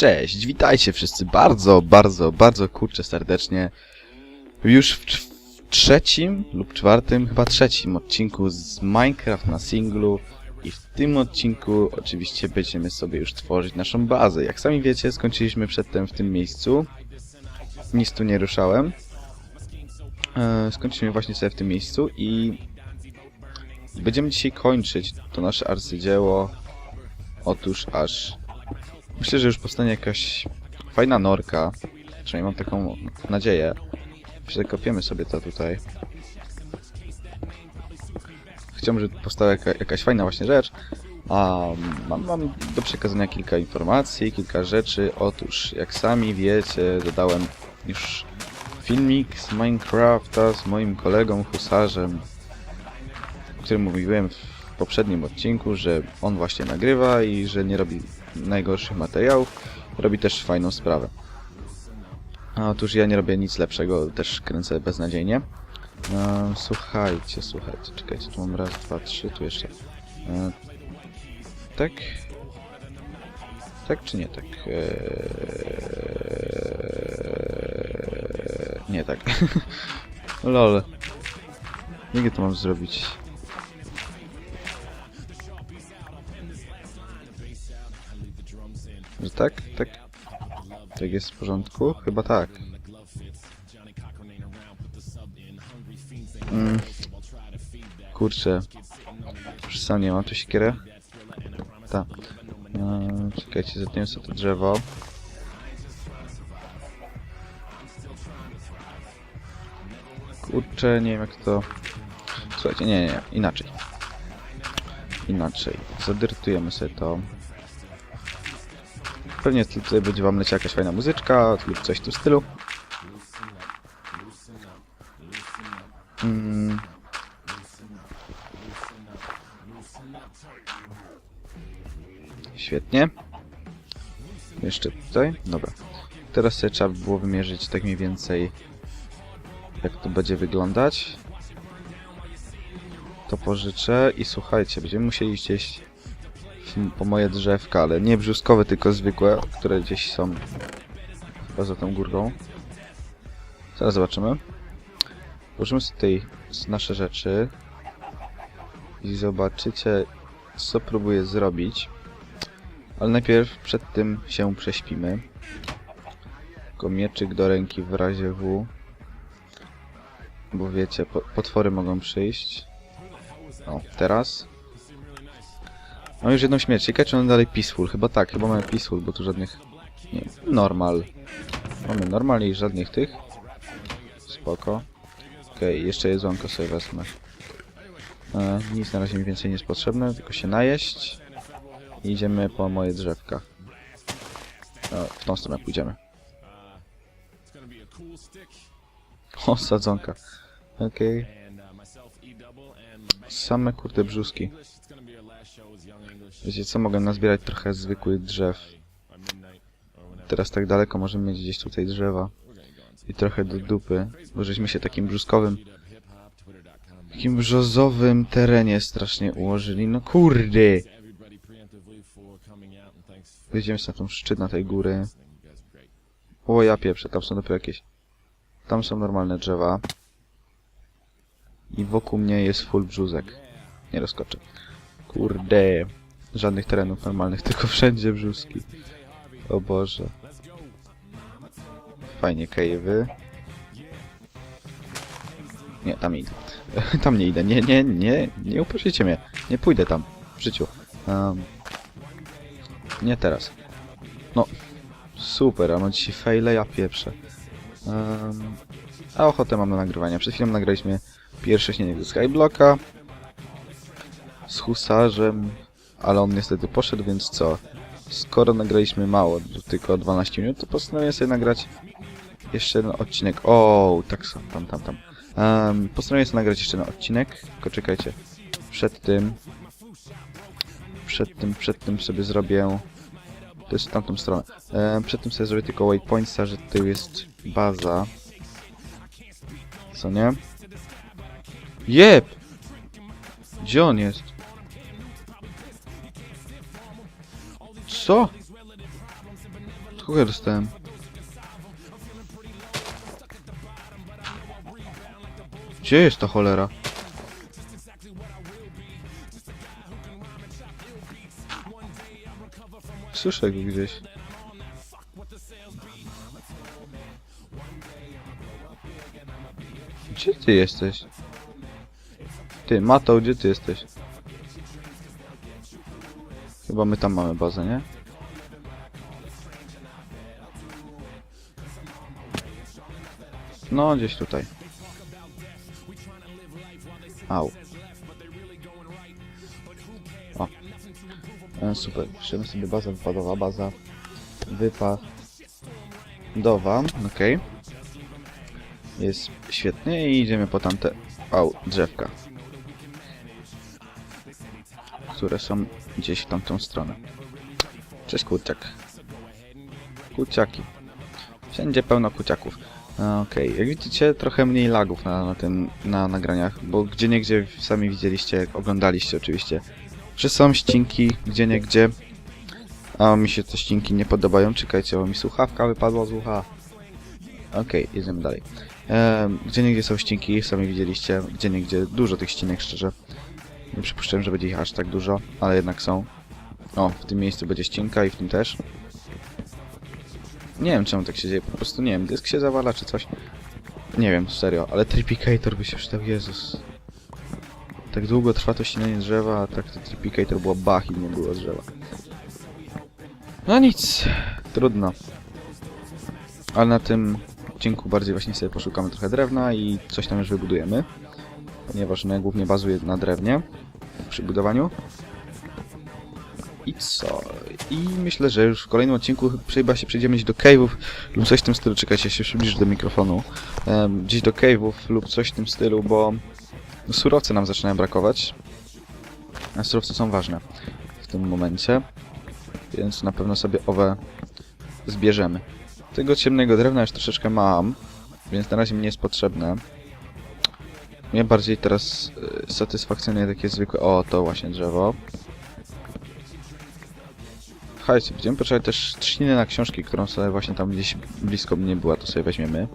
Cześć, witajcie wszyscy bardzo, bardzo, bardzo kurczę serdecznie. Już w, w trzecim lub czwartym, chyba trzecim odcinku z Minecraft na singlu. I w tym odcinku oczywiście będziemy sobie już tworzyć naszą bazę. Jak sami wiecie, skończyliśmy przedtem w tym miejscu. Nic tu nie ruszałem. E, skończyliśmy właśnie sobie w tym miejscu i będziemy dzisiaj kończyć to nasze arcydzieło. Otóż aż Myślę, że już powstanie jakaś fajna norka. Przynajmniej mam taką nadzieję. Przekopiemy sobie to tutaj. Chciałbym, żeby powstała jaka, jakaś fajna właśnie rzecz. A mam, mam do przekazania kilka informacji, kilka rzeczy. Otóż, jak sami wiecie, dodałem już filmik z Minecrafta z moim kolegą Husarzem, o którym mówiłem w poprzednim odcinku, że on właśnie nagrywa i że nie robi najgorszych materiałów, robi też fajną sprawę. A otóż ja nie robię nic lepszego, też kręcę beznadziejnie. E, słuchajcie, słuchajcie, czekajcie, tu mam raz, dwa, trzy, tu jeszcze. E, tak? Tak czy nie tak? Eee, nie tak. Lol. Jak to mam zrobić? Że tak? Tak? Tak jest w porządku? Chyba tak. Mm. Kurczę. Już sam nie mam tu siekierę? Tak. Eee, czekajcie, zetniemy sobie to drzewo. Kurczę, nie wiem jak to... Słuchajcie, nie, nie, nie, inaczej. Inaczej. Zadyrtujemy sobie to. Pewnie tutaj będzie wam leciała jakaś fajna muzyczka lub coś w tym stylu. Mm. Świetnie. Jeszcze tutaj. Dobra. Teraz sobie trzeba by było wymierzyć tak mniej więcej jak to będzie wyglądać. To pożyczę i słuchajcie, będziemy musieli gdzieś po moje drzewka, ale nie brzuskowe, tylko zwykłe, które gdzieś są chyba za tą górką. Zaraz zobaczymy. Włożymy sobie tutaj nasze rzeczy i zobaczycie, co próbuję zrobić. Ale najpierw przed tym się prześpimy. Tylko mieczyk do ręki w razie W. Bo wiecie, po potwory mogą przyjść. O, teraz. Mam już jedną śmierć. Ciekawe, czy mamy dalej peaceful. Chyba tak, chyba mamy peaceful, bo tu żadnych... Nie, normal. Mamy normal i żadnych tych. Spoko. Okej, jeszcze jedzonko sobie wezmę. E, nic na razie mi więcej nie jest potrzebne, tylko się najeść. I idziemy po moje drzewka. E, w tą stronę pójdziemy. O, sadzonka. Okej. Same kurde brzuski. Wiecie co, mogę nazbierać trochę zwykłych drzew. Teraz tak daleko możemy mieć gdzieś tutaj drzewa. I trochę do dupy, bo żeśmy się takim brzuskowym, takim brzozowym terenie strasznie ułożyli. No kurde! Wyjdziemy na tą szczyt na tej góry. O ja pieprzę, tam są dopiero jakieś... Tam są normalne drzewa. I wokół mnie jest full brzuzek. Nie rozkoczę. Kurde. Żadnych terenów normalnych, tylko wszędzie brzuski. O Boże. Fajnie, kejwy. Nie, tam idę. tam nie idę. Nie, nie, nie. Nie uprosicie mnie. Nie pójdę tam. W życiu. Um, nie teraz. No. Super, a mam dzisiaj fejle, ja pieprzę. Um, a ochotę mam na nagrywanie. Przed chwilą nagraliśmy pierwsze śnienie ze Skyblocka. Z husarzem. Ale on niestety poszedł, więc co? Skoro nagraliśmy mało, tylko 12 minut, to postanowiłem sobie nagrać jeszcze jeden odcinek. O, tak tam, tam, tam. Um, postanowiłem sobie nagrać jeszcze jeden odcinek, tylko czekajcie. Przed tym... Przed tym, przed tym sobie zrobię... To jest w tamtą stronę. Um, przed tym sobie zrobię tylko waypointsa, że tu jest baza. Co nie? Jeb! Gdzie on jest? Co? Kogo dostałem? Gdzie jest ta cholera? Słyszę go gdzieś. Gdzie ty jesteś? Ty, Mato, gdzie ty jesteś? Chyba my tam mamy bazę, nie? No, gdzieś tutaj. Au. O. E, super. Piszemy sobie baza wypadowa, baza wypadowa. Okej. Jest świetnie i idziemy po tamte... Au, drzewka. Które są gdzieś w tamtą stronę. Cześć kurczak. Kurczaki. Wszędzie pełno kuciaków. Okej, jak widzicie, trochę mniej lagów na, na tym, na nagraniach, bo gdzie niegdzie sami widzieliście, oglądaliście oczywiście, że są ścinki gdzie niegdzie, a mi się te ścinki nie podobają, czekajcie, bo mi słuchawka wypadła z ucha. Okej, jedziemy dalej. Ehm, gdzie niegdzie są ścinki, sami widzieliście, gdzie niegdzie dużo tych ścinek, szczerze. Nie przypuszczałem, że będzie ich aż tak dużo, ale jednak są. O, w tym miejscu będzie ścinka i w tym też. Nie wiem czemu tak się dzieje, po prostu nie wiem, dysk się zawala czy coś. Nie wiem, serio, ale Tripicator by się przydał, Jezus. Tak długo trwa to ścinanie drzewa, a tak to Tripicator było bach i nie było drzewa. No nic, trudno. Ale na tym odcinku bardziej właśnie sobie poszukamy trochę drewna i coś tam już wybudujemy. Ponieważ ja głównie bazuję na drewnie przy budowaniu. I co? I myślę, że już w kolejnym odcinku chyba się przejdziemy gdzieś do cave'ów lub coś w tym stylu. Czekajcie, ja się przybliżę do mikrofonu. Em, gdzieś do cave'ów lub coś w tym stylu, bo surowce nam zaczynają brakować. A surowce są ważne w tym momencie. Więc na pewno sobie owe zbierzemy. Tego ciemnego drewna już troszeczkę mam, więc na razie mi nie jest potrzebne. Mnie bardziej teraz y, satysfakcjonuje takie zwykłe... O, to właśnie drzewo. Słuchajcie, będziemy potrzebować też trzcinę na książki, którą sobie właśnie tam gdzieś blisko mnie była, to sobie weźmiemy.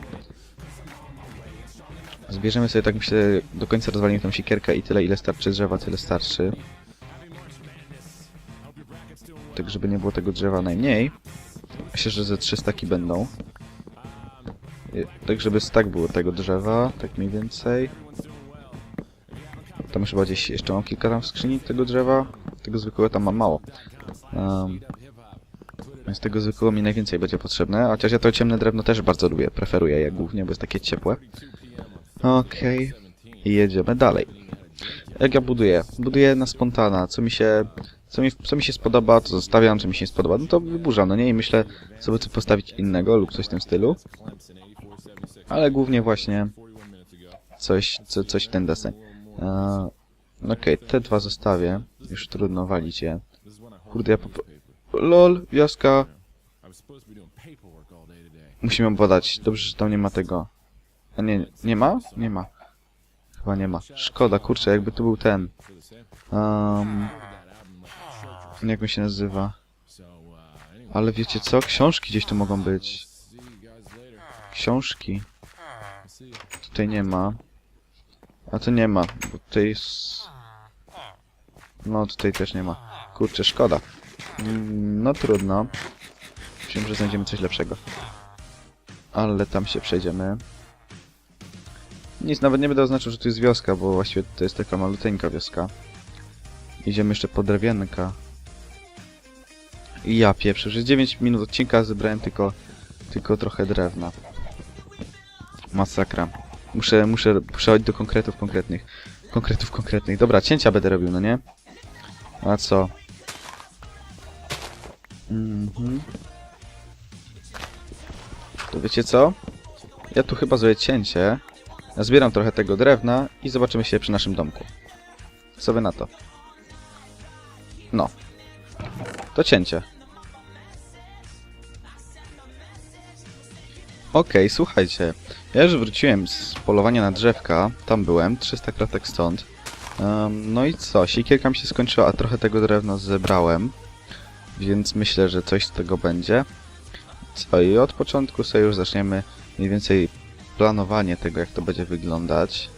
Zbierzemy sobie, tak myślę, do końca rozwalimy tą siekierkę i tyle, ile starczy drzewa, tyle starczy. Tak, żeby nie było tego drzewa najmniej. Myślę, że ze trzy staki będą. Y, Tak, żeby stak było tego drzewa, tak mniej więcej. Tam już chyba gdzieś jeszcze mam kilka tam skrzyni tego drzewa. Tego zwykłego tam mam mało. Um, więc tego zwykłego mi najwięcej będzie potrzebne, chociaż ja to ciemne drewno też bardzo lubię, preferuję je głównie, bo jest takie ciepłe. Okej, i jedziemy dalej. Jak ja buduję? Buduję na spontana, co mi się... Co mi, co mi się spodoba, to zostawiam, co mi się nie spodoba, no to wyburzam, no nie? I myślę, sobie co postawić innego lub coś w tym stylu. Ale głównie właśnie coś, co, coś w ten deseń. Eee, Okej, te dwa zostawię. Już trudno walić je. Kurde, ja po... LOL, wioska. Musimy obwadać. Dobrze, że tam nie ma tego. A nie, nie ma? Nie ma. Chyba nie ma. Szkoda, kurczę, jakby tu był ten. Um, jak on się nazywa? Ale wiecie co? Książki gdzieś tu mogą być. Książki. Tutaj nie ma. A tu nie ma, bo tutaj jest... No, tutaj też nie ma. Kurczę, szkoda. Mm, No trudno. Myślałem, że znajdziemy coś lepszego. Ale tam się przejdziemy. Nic, nawet nie będę oznaczył, że tu jest wioska, bo właściwie to jest taka maluteńka wioska. Idziemy jeszcze po drewienka. I ja pieprzę, że 9 minut odcinka zebrałem tylko, tylko trochę drewna. Masakra. Muszę, muszę przechodzić do konkretów konkretnych. Konkretów konkretnych. Dobra, cięcia będę robił, no nie? A co? Mhm. To wiecie co? Ja tu chyba zrobię cięcie. Zbieram trochę tego drewna i zobaczymy się przy naszym domku. Co wy na to? No. To cięcie. Okej, słuchajcie. Ja już wróciłem z polowania na drzewka. Tam byłem, 300 kratek stąd. Em, no i co? Siekierka mi się skończyła, a trochę tego drewna zebrałem. Więc myślę, że coś z tego będzie. Co, i od początku sobie już zaczniemy mniej więcej planowanie tego, jak to będzie wyglądać.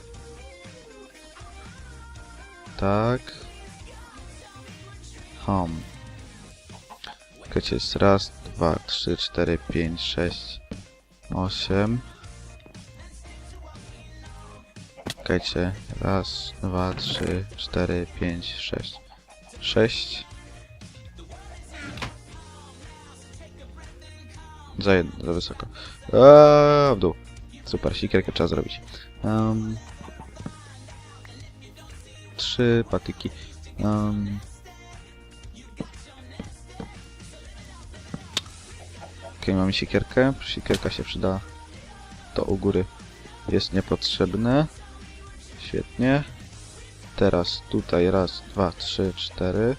Tak. Hom. Czekajcie, jest raz, dwa, trzy, cztery, pięć, sześć, osiem. Czekajcie, raz, dwa, trzy, cztery, pięć, sześć. Sześć. Za jedno, za wysoko. Eee, w dół. Super, sikierkę trzeba zrobić. Um, trzy patyki. Um, Okej, mamy siekierkę. Siekierka się przyda. To u góry jest niepotrzebne. Świetnie. Teraz tutaj raz, dwa, trzy, cztery.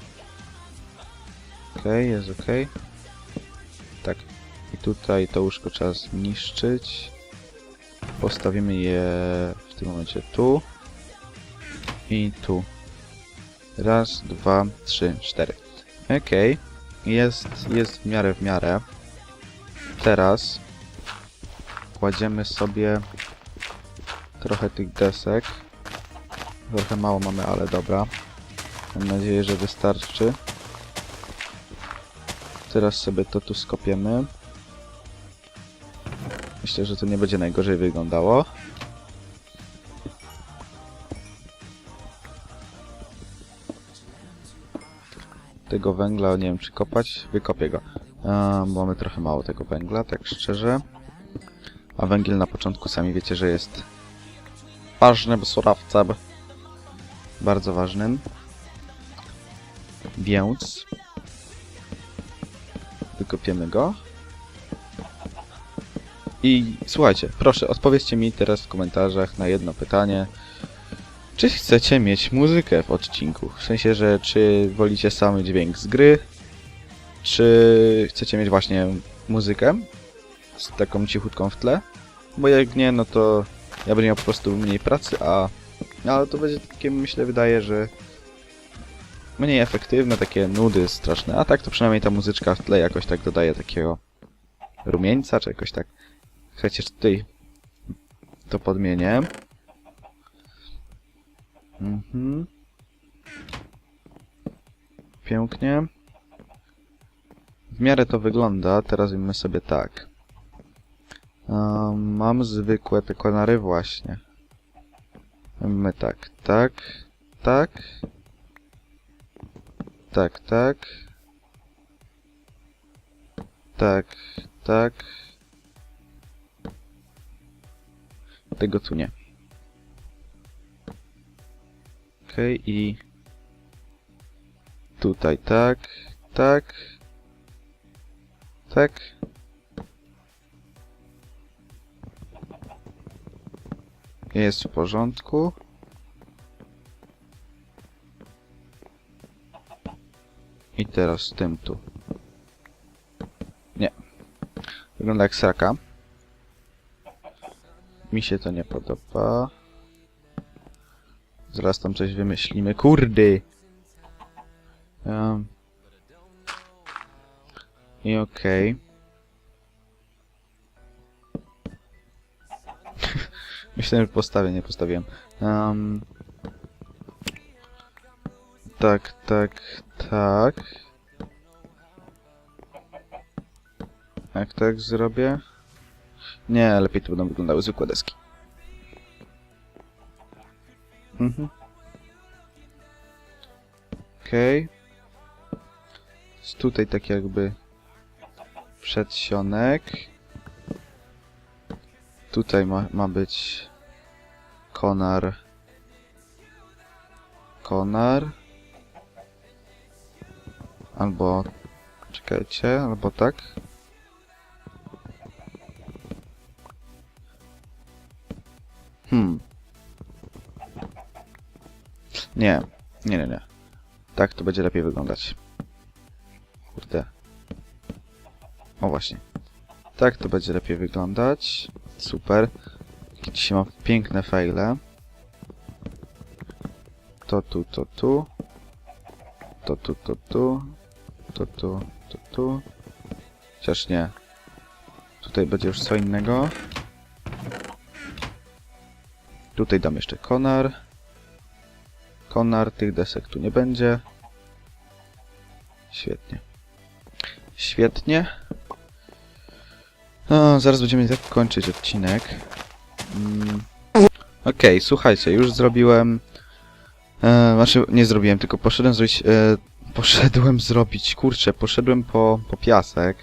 Okej, jest okej. Tak. I tutaj to łóżko trzeba zniszczyć. Postawimy je w tym momencie tu. I tu. Raz, dwa, trzy, cztery. Okej. Jest, jest w miarę w miarę. Teraz kładziemy sobie trochę tych desek. Trochę mało mamy, ale dobra. Mam nadzieję, że wystarczy. Teraz sobie to tu skopiemy. Myślę, że to nie będzie najgorzej wyglądało. Tego węgla nie wiem czy kopać. Wykopię go. Bo mamy trochę mało tego węgla, tak szczerze. A węgiel na początku sami wiecie, że jest ważnym surowcem. Bardzo ważnym. Więc wykopiemy go. I słuchajcie, proszę, odpowiedzcie mi teraz w komentarzach na jedno pytanie. Czy chcecie mieć muzykę w odcinku? W sensie, że czy wolicie samy dźwięk z gry, czy chcecie mieć właśnie muzykę z taką cichutką w tle? Bo jak nie, no to ja będę miał po prostu mniej pracy, a ale to będzie takie, myślę, wydaje, że mniej efektywne, takie nudy straszne. A tak to przynajmniej ta muzyczka w tle jakoś tak dodaje takiego rumieńca, czy jakoś tak. Chociaż tutaj to podmienię. Mhm. Pięknie. W miarę to wygląda. Teraz robimy sobie tak. Um, mam zwykłe te konary właśnie. Robimy tak, tak, tak. Tak, tak. Tak, tak. Tego tu nie. Okej, i tutaj tak, tak, tak. Jest w porządku. I teraz tym tu. Nie. Wygląda jak sraka. Mi się to nie podoba. Zaraz tam coś wymyślimy. Kurdy! Um. I okej. Myślałem, że postawię, nie postawiłem. Um. Tak, tak, tak. Jak tak zrobię? Nie, lepiej to będą wyglądały zwykłe deski. Mhm. Okej. Jest tutaj tak jakby przedsionek. Tutaj ma, ma być konar. Konar. Albo... Czekajcie, albo tak. Hmm. Nie, nie, nie, nie. Tak to będzie lepiej wyglądać. O właśnie. Tak to będzie lepiej wyglądać. Super. Dzisiaj mam piękne fejle. To tu, to tu. To tu, to tu. To tu, to tu. Chociaż nie. Tutaj będzie już co innego. Tutaj dam jeszcze konar. Konar, tych desek tu nie będzie. Świetnie. Świetnie. No, zaraz będziemy tak kończyć odcinek. Mm. Okej, słuchajcie, już zrobiłem... E, znaczy, nie zrobiłem, tylko poszedłem zrobić... E, poszedłem zrobić, kurczę, poszedłem po, po piasek,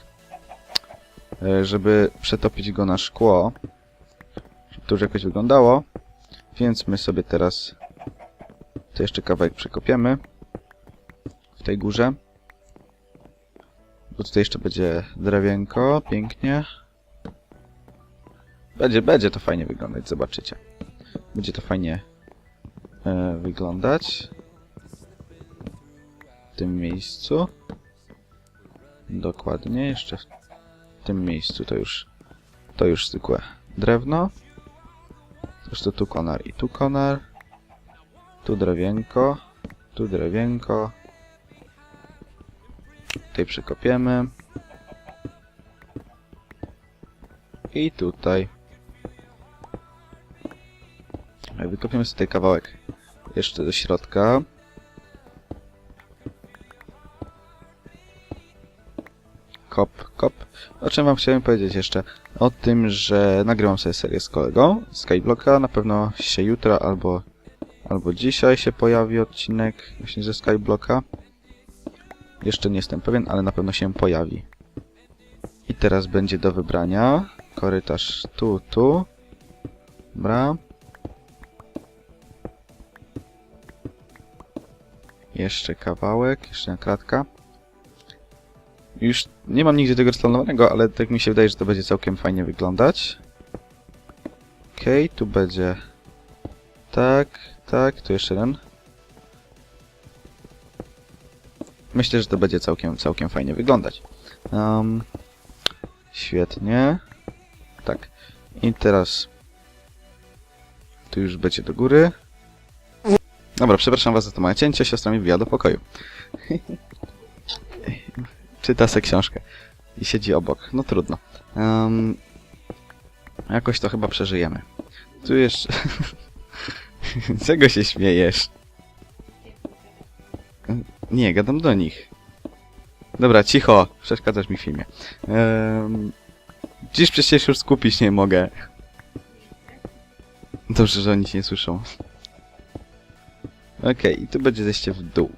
e, żeby przetopić go na szkło, żeby to już jakoś wyglądało, więc my sobie teraz to jeszcze kawałek przekopiemy w tej górze, bo tutaj jeszcze będzie drewienko, pięknie. Będzie, będzie to fajnie wyglądać, zobaczycie. Będzie to fajnie e, wyglądać w tym miejscu. Dokładnie, jeszcze w tym miejscu to już to już zwykłe drewno. Zresztą tu konar i tu konar. Tu drewienko, tu drewienko. Tutaj przekopiemy. I tutaj. Wykopiemy sobie kawałek jeszcze do środka. Kop, kop. O czym wam chciałem powiedzieć jeszcze? O tym, że nagrywam sobie serię z kolegą Skyblocka. Na pewno się jutro albo, albo dzisiaj się pojawi odcinek właśnie ze Skyblocka. Jeszcze nie jestem pewien, ale na pewno się pojawi. I teraz będzie do wybrania korytarz tu, tu. Dobra. Jeszcze kawałek, jeszcze jedna kratka. Już nie mam nigdzie tego rozplanowanego, ale tak mi się wydaje, że to będzie całkiem fajnie wyglądać. Okej, tu będzie... Tak, tak, tu jeszcze jeden. Myślę, że to będzie całkiem, całkiem fajnie wyglądać. Um, świetnie. Tak. I teraz... Tu już będzie do góry. Dobra, przepraszam was za to małe cięcie, siostra mi wbija do pokoju. Czyta se książkę i siedzi obok. No trudno. Em, jakoś to chyba przeżyjemy. Tu jeszcze... Czego się śmiejesz? Nie, gadam do nich. Dobra, cicho. Przeszkadzasz mi w filmie. Um, dziś przecież już skupić nie mogę. Dobrze, że oni cię nie słyszą. Okej, i tu będzie zejście w dół.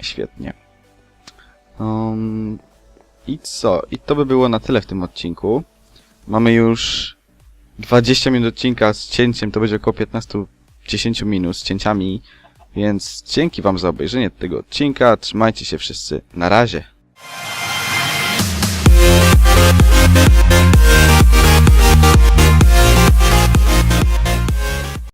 Świetnie. Um, I co? I to by było na tyle w tym odcinku. Mamy już 20 minut odcinka z cięciem, to będzie około 15-10 minut z cięciami, więc dzięki wam za obejrzenie tego odcinka. Trzymajcie się wszyscy. Na razie.